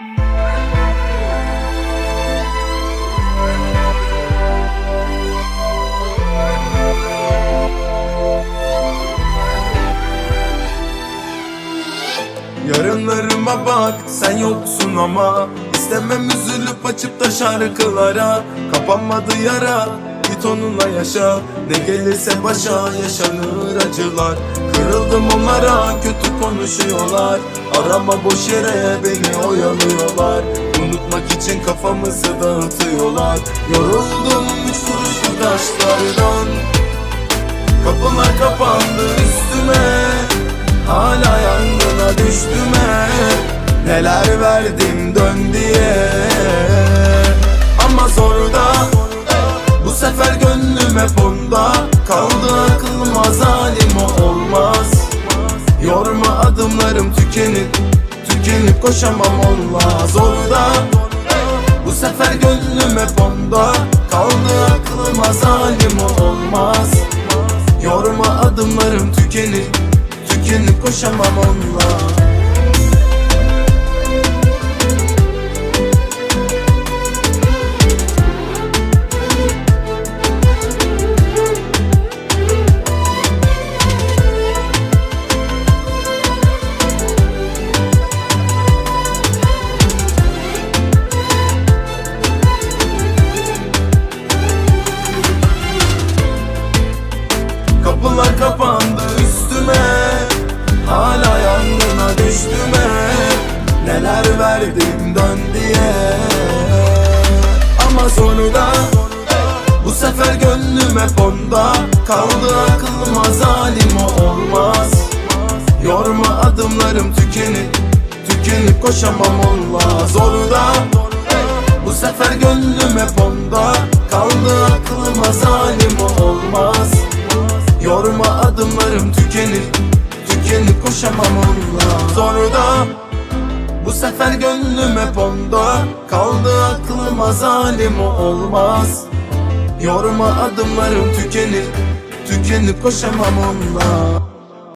Yarınlarıma bak sen yoksun ama. İstemem üzülüp açıp da şarkılara. Kapanmadı yara git onunla yaşa. Ne gelirse başa yaşanır acılar. Kırıldım onlara kötü konuşuyorlar Arama boş yere beni oyalıyorlar. Unutmak için kafamızı dağıtıyorlar. Yoruldum üç kuruşluk taşlardan. Kapılar kapandı üstüme. Hala yangına düştüme. Neler verdim dön diye tükenip Tükenip koşamam olmaz orada. Bu sefer gönlüm hep onda Kaldı aklıma zalim o olmaz. Yorma adımlarım tükenir Tükenip koşamam onunla Neler verdim dön diye. Ama sonunda Bu sefer gönlüm hep Kaldı aklıma zalim o olmaz. Yorma adımlarım tükenip Tükenip koşamam olmaz orada Bu sefer gönlüm hep Kaldı aklıma zalim o olmaz. Yorma adımlarım tükenir Tükenip koşamam onunla. Sonra Bu sefer gönlüm hep onda Kaldı aklıma zalim olmaz. Yorma adımlarım tükenir Tükenip koşamam onunla